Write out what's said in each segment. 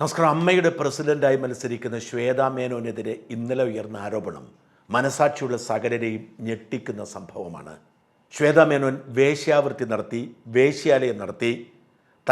നമസ്കാരം. അമ്മയുടെ പ്രസിഡന്റായി മത്സരിക്കുന്ന ശ്വേതാ മേനോനെതിരെ ഇന്നലെ ഉയർന്ന ആരോപണം. മനസാക്ഷിയുള്ള സകലരെയും ഞെട്ടിക്കുന്ന സംഭവമാണ്. ശ്വേതാ മേനോൻ വേശ്യാവൃത്തി നടത്തി വേശ്യാലയം നടത്തി.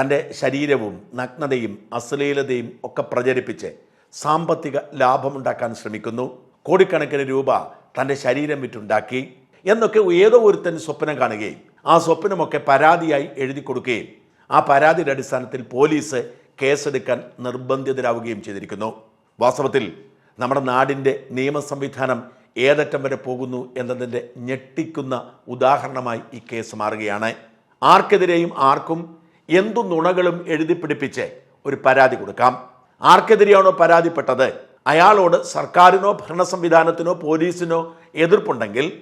തന്റെ ശരീരവും നഗ്നതയും അശ്ലീലതയും ഒക്കെ പ്രചരിപ്പിച്ച് സാമ്പത്തിക ലാഭമുണ്ടാക്കാൻ ശ്രമിക്കുന്നു. കോടിക്കണക്കിന് രൂപ തന്റെ ശരീരം വിറ്റുണ്ടാക്കി. എന്നൊക്കെ ഏതോ ഒരുത്തൻ സ്വപ്നം കാണുകയും ആ സ്വപ്നമൊക്കെ പരാതിയായി എഴുതി കൊടുക്കുകയും ആ പരാതിയുടെ അടിസ്ഥാനത്തിൽ പോലീസ് കേസെടുക്കാൻ നിർബന്ധിതരാവുകയും ചെയ്തിരിക്കുന്നു. വാസ്തവത്തിൽ നമ്മുടെ നാടിന്റെ നിയമ സംവിധാനം ഏതറ്റം വരെ പോകുന്നു എന്നതിന്റെ ഞെട്ടിക്കുന്ന ഉദാഹരണമായി ഈ കേസ് മാറുകയാണ്. ആർക്കെതിരെയും ആർക്കും എന്തു നുണകളും എഴുതി പിടിപ്പിച്ച് ഒരു പരാതി കൊടുക്കാം. ആർക്കെതിരെയാണോ പരാതിപ്പെട്ടത്? അയാളോട് സർക്കാരിനോ ഭരണ സംവിധാനത്തിനോ പോലീസിനോ എതിർപ്പുണ്ടെങ്കിൽ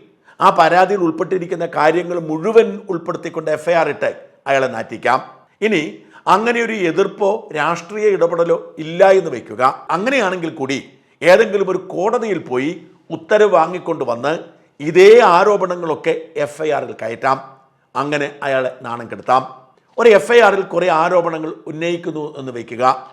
ആ പരാതിയിൽ ഉൾപ്പെട്ടിരിക്കുന്ന കാര്യങ്ങൾ മുഴുവൻ ഉൾപ്പെടുത്തിക്കൊണ്ട് എഫ്ഐആർ ഇട്ട് അയാളെ നാറ്റിക്കാം. ഇനി അങ്ങനെ ഒരു എതിർപ്പോ രാഷ്ട്രീയ ഇടപെടലോ ഇല്ല എന്ന് വയ്ക്കുക അങ്ങനെയാണെങ്കിൽ കൂടി ഏതെങ്കിലും ഒരു കോടതിയിൽ പോയി ഉത്തരവ് വാങ്ങിക്കൊണ്ട് വന്ന് ഇതേ ആരോപണങ്ങളൊക്കെ എഫ് ഐ ആറിൽ കയറ്റാം. അങ്ങനെ അയാളെ നാണം കെടുത്താം. ഒരു എഫ് ഐ ആറിൽ കുറേ ആരോപണങ്ങൾ ഉന്നയിക്കുന്നു എന്ന് വയ്ക്കുക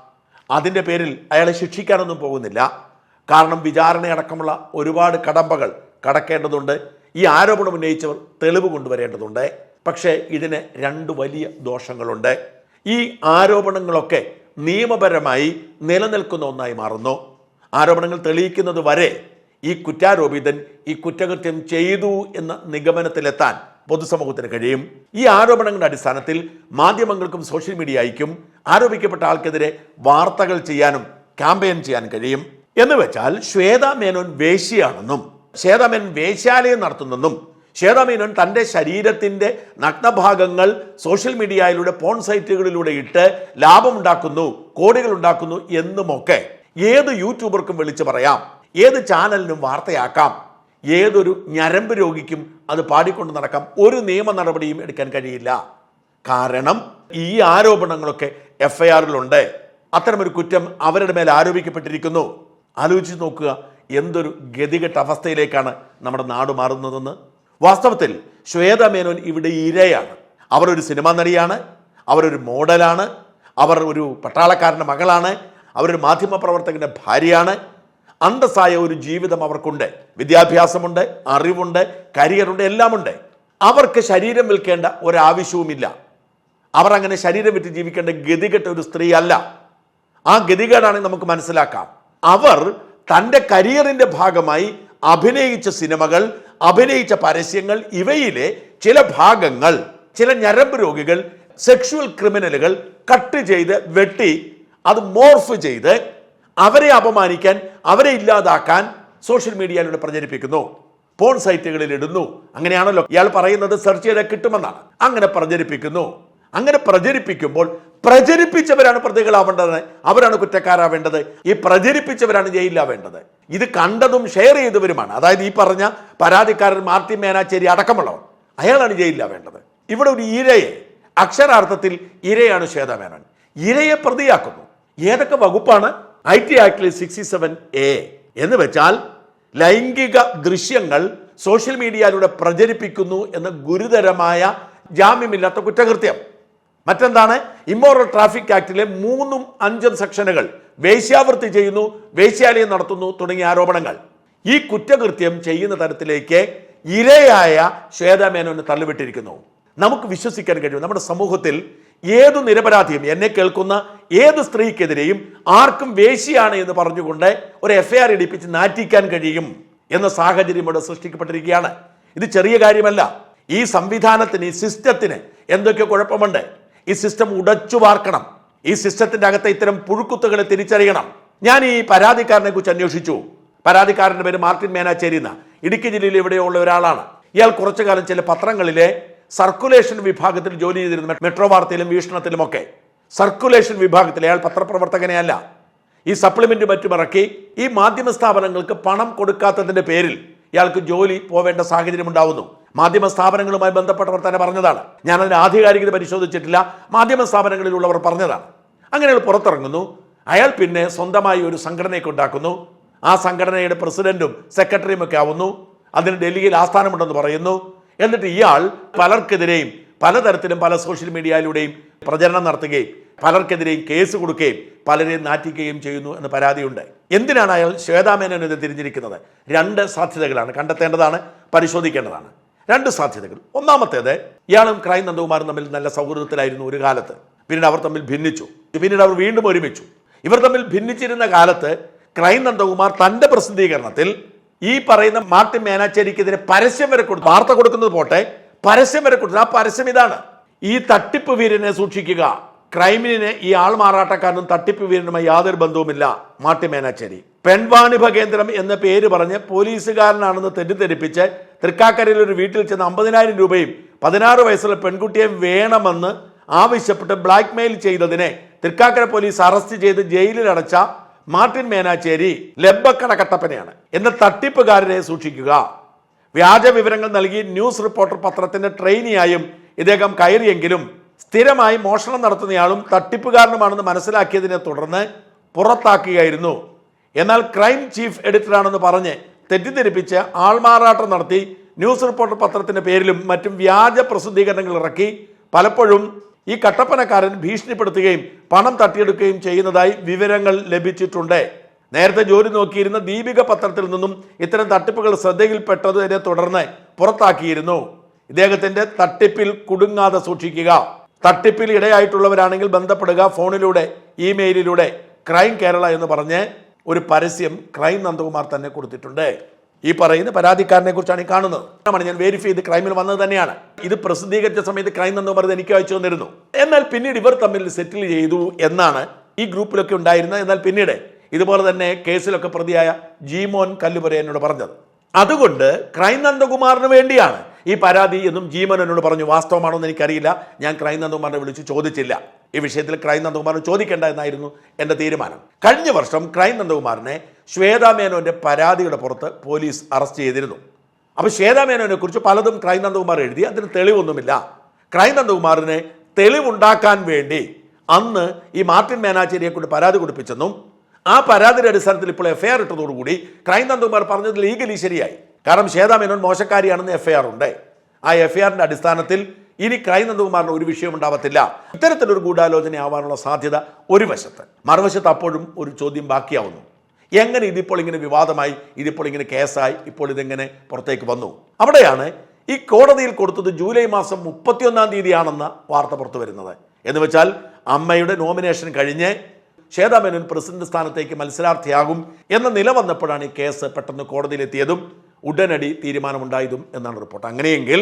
അതിന്റെ പേരിൽ അയാളെ ശിക്ഷിക്കാനൊന്നും പോകുന്നില്ല. കാരണം വിചാരണയടക്കമുള്ള ഒരുപാട് കടമ്പകൾ കടക്കേണ്ടതുണ്ട്. ഈ ആരോപണം ഉന്നയിച്ചവർ തെളിവ് കൊണ്ടുവരേണ്ടതുണ്ട്. പക്ഷേ ഇതിന് രണ്ട് വലിയ ദോഷങ്ങളുണ്ട്. ഈ ആരോപണങ്ങളൊക്കെ നിയമപരമായി നിലനിൽക്കുന്ന ഒന്നായി മാറുന്നു. ആരോപണങ്ങൾ തെളിയിക്കുന്നത് വരെ ഈ കുറ്റാരോപിതൻ ഈ കുറ്റകൃത്യം ചെയ്തു എന്ന നിഗമനത്തിലെത്താൻ പൊതുസമൂഹത്തിന് കഴിയും. ഈ ആരോപണങ്ങളുടെ അടിസ്ഥാനത്തിൽ മാധ്യമങ്ങൾക്കും സോഷ്യൽ മീഡിയയ്ക്കും ആരോപിക്കപ്പെട്ട ആൾക്കെതിരെ വാർത്തകൾ ചെയ്യാനും ക്യാമ്പയിൻ ചെയ്യാൻ കഴിയും. എന്ന് വെച്ചാൽ ശ്വേതാ മേനോൻ വേശ്യയാണെന്നും ശ്വേതാ മേനോൻ വേശ്യാലയം നടത്തുന്നെന്നും ശ്വേത മേനോൻ തന്റെ ശരീരത്തിന്റെ നഗ്നഭാഗങ്ങൾ സോഷ്യൽ മീഡിയയിലൂടെ പോൺ സൈറ്റുകളിലൂടെ ഇട്ട് ലാഭമുണ്ടാക്കുന്നു കോടികൾ ഉണ്ടാക്കുന്നു എന്നുമൊക്കെ ഏത് യൂട്യൂബർക്കും വിളിച്ചു പറയാം. ഏത് ചാനലിനും വാർത്തയാക്കാം. ഏതൊരു ഞരമ്പ് രോഗിക്കും അത് പാടിക്കൊണ്ട് നടക്കാം. ഒരു നിയമ നടപടിയും എടുക്കാൻ കഴിയില്ല. കാരണം ഈ ആരോപണങ്ങളൊക്കെ എഫ് ഐ ആറിലുണ്ട് അത്തരമൊരു കുറ്റം അവരുടെ മേൽ ആരോപിക്കപ്പെട്ടിരിക്കുന്നു. ആലോചിച്ച് നോക്കുക എന്തൊരു ഗതികെട്ട അവസ്ഥയിലേക്കാണ് നമ്മുടെ നാട് മാറുന്നതെന്ന്. വാസ്തവത്തിൽ ശ്വേത മേനോൻ ഇവിടെ ഇരയാണ്. അവർ ഒരു സിനിമാ നടിയാണ് അവരൊരു മോഡലാണ് അവർ ഒരു പട്ടാളക്കാരന്റെ മകളാണ് അവരൊരു മാധ്യമപ്രവർത്തകന്റെ ഭാര്യയാണ്. അന്തസ്സായ ഒരു ജീവിതം അവർക്കുണ്ട്. വിദ്യാഭ്യാസമുണ്ട് അറിവുണ്ട് കരിയറുണ്ട് എല്ലാമുണ്ട്. അവർക്ക് ശരീരം വിൽക്കേണ്ട ഒരാവശ്യവുമില്ല. അവർ അങ്ങനെ ശരീരം വിറ്റ് ജീവിക്കേണ്ട ഗതികെട്ട ഒരു സ്ത്രീ അല്ല ആ ഗതികേടാണെങ്കിൽ നമുക്ക് മനസ്സിലാക്കാം. അവർ തന്റെ കരിയറിന്റെ ഭാഗമായി അഭിനയിച്ച സിനിമകൾ അഭിനയിച്ച പരസ്യങ്ങൾ ഇവയിലെ ചില ഭാഗങ്ങൾ ചില ഞരമ്പ് രോഗികൾ സെക്ഷുവൽ ക്രിമിനലുകൾ കട്ട് ചെയ്ത് വെട്ടി അത് മോർഫ് ചെയ്ത് അവരെ അപമാനിക്കാൻ അവരെ ഇല്ലാതാക്കാൻ സോഷ്യൽ മീഡിയയിലൂടെ പ്രചരിപ്പിക്കുന്നു. പോൺ സൈറ്റുകളിൽ ഇടുന്നു. അങ്ങനെയാണല്ലോ. ഇയാൾ പറയുന്നത് സെർച്ച് ചെയ്താൽ കിട്ടുമെന്നാണ്. അങ്ങനെ പ്രചരിപ്പിക്കുന്നു. അങ്ങനെ പ്രചരിപ്പിക്കുമ്പോൾ പ്രചരിപ്പിച്ചവരാണ് പ്രതികളാവേണ്ടത്. അവരാണ് കുറ്റക്കാരാവേണ്ടത്. ഈ പ്രചരിപ്പിച്ചവരാണ് ജയിലിലാവേണ്ടത്. ഇത് കണ്ടതും ഷെയർ ചെയ്തവരുമാണ്. അതായത് ഈ പറഞ്ഞ പരാതിക്കാരൻ മാർട്ടിൻ മേനാച്ചേരി അടക്കമുള്ളവർ. അയാളാണ് ജയിലിലാവേണ്ടത് ഇവിടെ ഒരു ഇരയെ അക്ഷരാർത്ഥത്തിൽ ഇരയാണ് ശ്വേത മേനോൻ ഇരയെ പ്രതിയാക്കുന്നു. ഏതൊക്കെ വകുപ്പാണ്? ഐ ടി ആക്ടിൽ സിക്സ്റ്റി സെവൻ എ എന്ന് വെച്ചാൽ ലൈംഗിക ദൃശ്യങ്ങൾ സോഷ്യൽ മീഡിയയിലൂടെ പ്രചരിപ്പിക്കുന്നു എന്ന ഗുരുതരമായ ജാമ്യമില്ലാത്ത കുറ്റകൃത്യം. മറ്റെന്താണ്? ഇമ്മോറൽ ട്രാഫിക് ആക്ടിലെ മൂന്നും അഞ്ചും സെക്ഷനുകൾ വേശ്യാവൃത്തി ചെയ്യുന്നു വേശ്യാലയം നടത്തുന്നു തുടങ്ങിയ ആരോപണങ്ങൾ. ഈ കുറ്റകൃത്യം ചെയ്യുന്ന തരത്തിലേക്ക് ഇരയായ ശ്വേതാമേനോന് തള്ളിവിട്ടിരിക്കുന്നു. നമുക്ക് വിശ്വസിക്കാൻ കഴിയും. നമ്മുടെ സമൂഹത്തിൽ ഏതു നിരപരാധിയും എന്നെ കേൾക്കുന്ന ഏത് സ്ത്രീക്കെതിരെയും ആർക്കും വേശിയാണ് എന്ന് പറഞ്ഞുകൊണ്ട് ഒരു എഫ് ഐ ഇടിപ്പിച്ച് നാറ്റിക്കാൻ കഴിയും എന്ന സാഹചര്യം ഇവിടെ സൃഷ്ടിക്കപ്പെട്ടിരിക്കുകയാണ്. ഇത് ചെറിയ കാര്യമല്ല. ഈ സംവിധാനത്തിന് ഈ സിസ്റ്റത്തിന് എന്തൊക്കെ കുഴപ്പമുണ്ട്? ഈ സിസ്റ്റം ഉടച്ചു വാർക്കണം. ഈ സിസ്റ്റത്തിന്റെ അകത്തെ ഇത്തരം പുഴുക്കുത്തുകളെ തിരിച്ചറിയണം. ഞാൻ ഈ പരാതിക്കാരനെ കുറിച്ച് അന്വേഷിച്ചു. പരാതിക്കാരന്റെ പേര് മാർട്ടിൻ മേനാച്ചേരി എന്ന. ഇടുക്കി ജില്ലയിൽ ഇവിടെയുള്ള ഒരാളാണ്. ഇയാൾ കുറച്ചു കാലം ചില പത്രങ്ങളിലെ സർക്കുലേഷൻ വിഭാഗത്തിൽ ജോലി ചെയ്തിരുന്ന മെട്രോ വാർത്തയിലും വീക്ഷണത്തിലുമൊക്കെ. സർക്കുലേഷൻ വിഭാഗത്തിൽ അയാൾ പത്രപ്രവർത്തകനെ അല്ല ഈ സപ്ലിമെന്റ് മറ്റുമിറക്കി ഈ മാധ്യമ സ്ഥാപനങ്ങൾക്ക് പണം കൊടുക്കാത്തതിന്റെ പേരിൽ ഇയാൾക്ക് ജോലി പോവേണ്ട സാഹചര്യം ഉണ്ടാവുന്നു. മാധ്യമ സ്ഥാപനങ്ങളുമായി ബന്ധപ്പെട്ടവർ തന്നെ പറഞ്ഞതാണ്. ഞാൻ അതിന് ആധികാരികത പരിശോധിച്ചിട്ടില്ല. മാധ്യമ സ്ഥാപനങ്ങളിലുള്ളവർ പറഞ്ഞതാണ്. അങ്ങനെ അയാൾ പുറത്തിറങ്ങുന്നു. അയാൾ പിന്നെ സ്വന്തമായി ഒരു സംഘടനയൊക്കെ ഉണ്ടാക്കുന്നു. ആ സംഘടനയുടെ പ്രസിഡന്റും സെക്രട്ടറിയും ഒക്കെ ആവുന്നു. അതിന് ഡൽഹിയിൽ ആസ്ഥാനമുണ്ടെന്ന് പറയുന്നു. എന്നിട്ട് ഇയാൾ പലർക്കെതിരെയും പലതരത്തിലും പല സോഷ്യൽ മീഡിയയിലൂടെയും പ്രചരണം നടത്തുകയും പലർക്കെതിരെയും കേസ് കൊടുക്കുകയും പലരെ നാറ്റിക്കുകയും ചെയ്യുന്നു എന്ന് പരാതിയുണ്ട്. എന്തിനാണ് അയാൾ ശ്വേതാമേനോനെതിരെ തിരിഞ്ഞിരിക്കുന്നത്? രണ്ട് സാധ്യതകളാണ്. കണ്ടെത്തേണ്ടതാണ് പരിശോധിക്കേണ്ടതാണ്. രണ്ട് സാധ്യതകൾ. ഒന്നാമത്തേത് ഇയാളും ക്രൈം നന്ദകുമാറും തമ്മിൽ നല്ല സൗഹൃദത്തിലായിരുന്നു ഒരു കാലത്ത്. പിന്നീട് അവർ തമ്മിൽ ഭിന്നിച്ചു. പിന്നീട് അവർ വീണ്ടും ഒരുമിച്ചു. ഇവർ തമ്മിൽ ഭിന്നിച്ചിരുന്ന കാലത്ത് ക്രൈം നന്ദകുമാർ തന്റെ പ്രസിദ്ധീകരണത്തിൽ ഈ പറയുന്ന മാർട്ടിൻ മേനാച്ചേരിക്കെതിരെ പരസ്യം വരെ കൊടുത്തു വാർത്ത കൊടുക്കുന്നത് പോട്ടെ പരസ്യം വരെ കൊടുത്തു ആ പരസ്യം ഇതാണ്. ഈ തട്ടിപ്പ് വീരനെ സൂക്ഷിക്കുക. ക്രൈമിനെ ഈ ആൾമാറാട്ടക്കാരനും തട്ടിപ്പ് വീരനുമായി യാതൊരു ബന്ധവുമില്ല. മാട്ടിമേനാച്ചേരി പെൺവാണിഭ കേന്ദ്രം എന്ന പേര് പറഞ്ഞ് പോലീസുകാരനാണെന്ന് തെറ്റിദ്ധരിപ്പിച്ച് തൃക്കാക്കരയിൽ ഒരു വീട്ടിൽ ചെന്ന് അമ്പതിനായിരം രൂപയും പതിനാറ് വയസ്സുള്ള പെൺകുട്ടിയെ വേണമെന്ന് ആവശ്യപ്പെട്ട് ബ്ലാക്ക്മെയിൽ ചെയ്തതിനെ തൃക്കാക്കര പോലീസ് അറസ്റ്റ് ചെയ്ത് ജയിലിൽ അടച്ച മാർട്ടിൻ മേനാച്ചേരി ലബ്ബക്കട കട്ടപ്പനയാണ് എന്ന തട്ടിപ്പുകാരനെ സൂക്ഷിക്കുക. വ്യാജ വിവരങ്ങൾ നൽകി ന്യൂസ് റിപ്പോർട്ടർ പത്രത്തിന്റെ ട്രെയിനിയായും ഇദ്ദേഹം കയറിയെങ്കിലും സ്ഥിരമായി മോഷണം നടത്തുന്നയാളും തട്ടിപ്പുകാരനുമാണെന്ന് മനസ്സിലാക്കിയതിനെ തുടർന്ന് പുറത്താക്കുകയായിരുന്നു. എന്നാൽ ക്രൈം ചീഫ് എഡിറ്ററാണെന്ന് പറഞ്ഞ് തെറ്റിദ്ധരിപ്പിച്ച് ആൾമാറാട്ടം നടത്തി ന്യൂസ് റിപ്പോർട്ടർ പത്രത്തിന്റെ പേരിലും മറ്റും വ്യാജ പ്രസിദ്ധീകരണങ്ങൾ ഇറക്കി പലപ്പോഴും ഈ കട്ടപ്പനക്കാരൻ ഭീഷണിപ്പെടുത്തുകയും പണം തട്ടിയെടുക്കുകയും ചെയ്യുന്നതായി വിവരങ്ങൾ ലഭിച്ചിട്ടുണ്ട്. നേരത്തെ ജോലി നോക്കിയിരുന്ന ദീപിക പത്രത്തിൽ നിന്നും ഇത്തരം തട്ടിപ്പുകൾ ശ്രദ്ധയിൽപ്പെട്ടതിനെ തുടർന്ന് പുറത്താക്കിയിരുന്നു. ഇദ്ദേഹത്തിന്റെ തട്ടിപ്പിൽ കുടുങ്ങാതെ സൂക്ഷിക്കുക. തട്ടിപ്പിൽ ഇടയായിട്ടുള്ളവരാണെങ്കിൽ ബന്ധപ്പെടുക ഫോണിലൂടെ ഇമെയിലിലൂടെ ക്രൈം കേരള എന്ന് പറഞ്ഞ് ഒരു പരസ്യം ക്രൈം നന്ദകുമാർ തന്നെ കൊടുത്തിട്ടുണ്ട്. ഈ പറയുന്ന പരാതിക്കാരനെ കുറിച്ചാണ് ഈ കാണുന്നത്. ഞാൻ വെരിഫൈ ചെയ്ത് ക്രൈമിൽ വന്നത് തന്നെയാണ്. ഇത് പ്രസിദ്ധീകരിച്ച സമയത്ത് ക്രൈം നന്ദകുമാർ എനിക്ക് അയച്ചു തന്നിരുന്നു. എന്നാൽ പിന്നീട് ഇവർ തമ്മിൽ സെറ്റിൽ ചെയ്തു എന്നാണ് ഈ ഗ്രൂപ്പിലൊക്കെ ഉണ്ടായിരുന്നത്. എന്നാൽ പിന്നീട് ഇതുപോലെ തന്നെ കേസിലൊക്കെ പ്രതിയായ ജീമോൻ കല്ലുപുര എന്നോട് പറഞ്ഞത്. അതുകൊണ്ട് ക്രൈം നന്ദകുമാറിന് വേണ്ടിയാണ് ഈ പരാതി എന്നും ജീമൻ എന്നോട് പറഞ്ഞു വാസ്തവമാണോ എന്ന് എനിക്കറിയില്ല. ഞാൻ ക്രൈനന്ദകുമാറിനെ വിളിച്ച് ചോദിച്ചില്ല. ഈ വിഷയത്തിൽ ക്രൈം നന്ദകുമാറിനെ ചോദിക്കേണ്ട എന്നായിരുന്നു എന്റെ തീരുമാനം. കഴിഞ്ഞ വർഷം ക്രൈനന്ദകുമാറിനെ ശ്വേതാ മേനോന്റെ പരാതിയുടെ പുറത്ത് പോലീസ് അറസ്റ്റ് ചെയ്തിരുന്നു. അപ്പോൾ ശ്വേതാ കുറിച്ച് പലതും ക്രൈനന്ദകുമാർ എഴുതി അതിന് തെളിവൊന്നുമില്ല. ക്രൈനന്ദകുമാറിനെ തെളിവുണ്ടാക്കാൻ വേണ്ടി അന്ന് ഈ മാർട്ടിൻ മേനാച്ചേരിയെ കൊണ്ട് പരാതി കൊടുപ്പിച്ചെന്നും ആ പരാതിയുടെ അടിസ്ഥാനത്തിൽ ഇപ്പോൾ എഫ്ഐആർ ഇട്ടതോടുകൂടി ക്രൈം നന്ദകുമാർ പറഞ്ഞത് ലീഗലി ശരിയായി. കാരണം ശ്വേതാ മേനോൻ മോശക്കാരിയാണെന്ന് എഫ് ഐ ആർ ഉണ്ട്. ആ എഫ് ഐ ആറിന്റെ അടിസ്ഥാനത്തിൽ ഇനി ക്രൈം നന്ദകുമാറിന് ഒരു വിഷയം ഉണ്ടാവത്തില്ല. ഇത്തരത്തിലൊരു ഗൂഢാലോചന ആവാനുള്ള സാധ്യത ഒരു വശത്ത്. മറുവശത്ത് അപ്പോഴും ഒരു ചോദ്യം ബാക്കിയാവുന്നു. എങ്ങനെ ഇതിപ്പോൾ ഇങ്ങനെ വിവാദമായി ഇതിപ്പോൾ ഇങ്ങനെ കേസായി ഇപ്പോൾ ഇതെങ്ങനെ പുറത്തേക്ക് വന്നു? അവിടെയാണ് ഈ കോടതിയിൽ കൊടുത്തത് ജൂലൈ മാസം മുപ്പത്തിയൊന്നാം തീയതിയാണെന്ന വാർത്ത പുറത്തു വരുന്നത്. എന്ന് വെച്ചാൽ അമ്മയുടെ നോമിനേഷൻ കഴിഞ്ഞ് ശ്വേതാ പ്രസിഡന്റ് സ്ഥാനത്തേക്ക് മത്സരാർത്ഥിയാകും എന്ന നില വന്നപ്പോഴാണ് ഈ കേസ് പെട്ടെന്ന് കോടതിയിലെത്തിയതും ഉടനടി തീരുമാനമുണ്ടായതും എന്നാണ് റിപ്പോർട്ട്. അങ്ങനെയെങ്കിൽ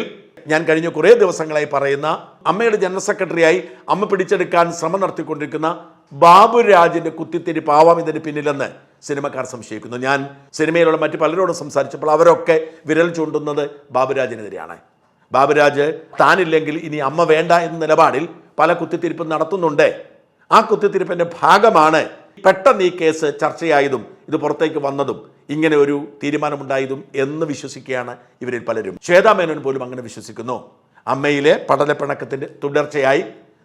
ഞാൻ കഴിഞ്ഞ കുറേ ദിവസങ്ങളായി പറയുന്ന അമ്മയുടെ ജനറൽ സെക്രട്ടറിയായി അമ്മ പിടിച്ചെടുക്കാൻ ശ്രമം നടത്തിക്കൊണ്ടിരിക്കുന്ന ബാബു ബാബുരാജിന്റെ കുത്തിത്തിരിപ്പാവാം ഇതിന് പിന്നിലെന്ന് സിനിമക്കാർ സംശയിക്കുന്നു. ഞാൻ സിനിമയിലുള്ള മറ്റ് പലരോടും സംസാരിച്ചപ്പോൾ അവരൊക്കെ വിരൽ ചൂണ്ടുന്നത് ബാബുരാജിനെതിരെയാണ്. ബാബുരാജ് താനില്ലെങ്കിൽ ഇനി അമ്മ വേണ്ട എന്ന നിലപാടിൽ പല കുത്തിത്തിരിപ്പും നടത്തുന്നുണ്ട്. ആ കുത്തിത്തിരിപ്പിന്റെ ഭാഗമാണ് പെട്ടെന്ന് ഈ കേസ് ചർച്ചയായതും ഇത് പുറത്തേക്ക് വന്നതും ഇങ്ങനെ ഒരു തീരുമാനമുണ്ടായതും എന്ന് വിശ്വസിക്കുകയാണ് ഇവരിൽ പലരും. ശ്വേതാ മേനോൻ പോലും അങ്ങനെ വിശ്വസിക്കുന്നു. അമ്മയിലെ പടലപ്പിണക്കത്തിന്റെ തുടർച്ചയായി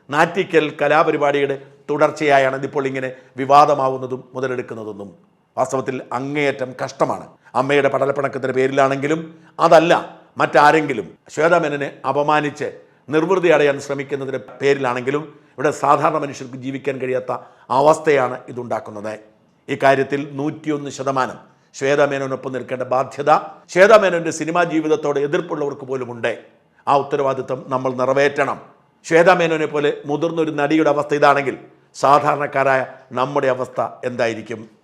നാറ്റിക്കൽ കലാപരിപാടിയുടെ തുടർച്ചയായാണ് ഇതിപ്പോൾ ഇങ്ങനെ വിവാദമാവുന്നതും മുതലെടുക്കുന്നതെന്നും. വാസ്തവത്തിൽ അങ്ങേയറ്റം കഷ്ടമാണ്. അമ്മയുടെ പടലപ്പിണക്കത്തിന്റെ പേരിലാണെങ്കിലും അതല്ല മറ്റാരെങ്കിലും ശ്വേതാമേനനെ അപമാനിച്ച് നിർവൃതി അടയാൻ ശ്രമിക്കുന്നതിന്റെ പേരിലാണെങ്കിലും ഇവിടെ സാധാരണ മനുഷ്യർക്ക് ജീവിക്കാൻ കഴിയാത്ത അവസ്ഥയാണ് ഇതുണ്ടാക്കുന്നത്. ഇക്കാര്യത്തിൽ നൂറ്റിയൊന്ന് ശതമാനം ശ്വേതാമേനോനൊപ്പം നിൽക്കേണ്ട ബാധ്യത ശ്വേതാമേനോന്റെ സിനിമാ ജീവിതത്തോട് എതിർപ്പുള്ളവർക്ക് പോലുമുണ്ട്. ആ ഉത്തരവാദിത്വം നമ്മൾ നിറവേറ്റണം. ശ്വേതാമേനോനെ പോലെ മുതിർന്നൊരു നടിയുടെ അവസ്ഥ ഇതാണെങ്കിൽ സാധാരണക്കാരായ നമ്മുടെ അവസ്ഥ എന്തായിരിക്കും?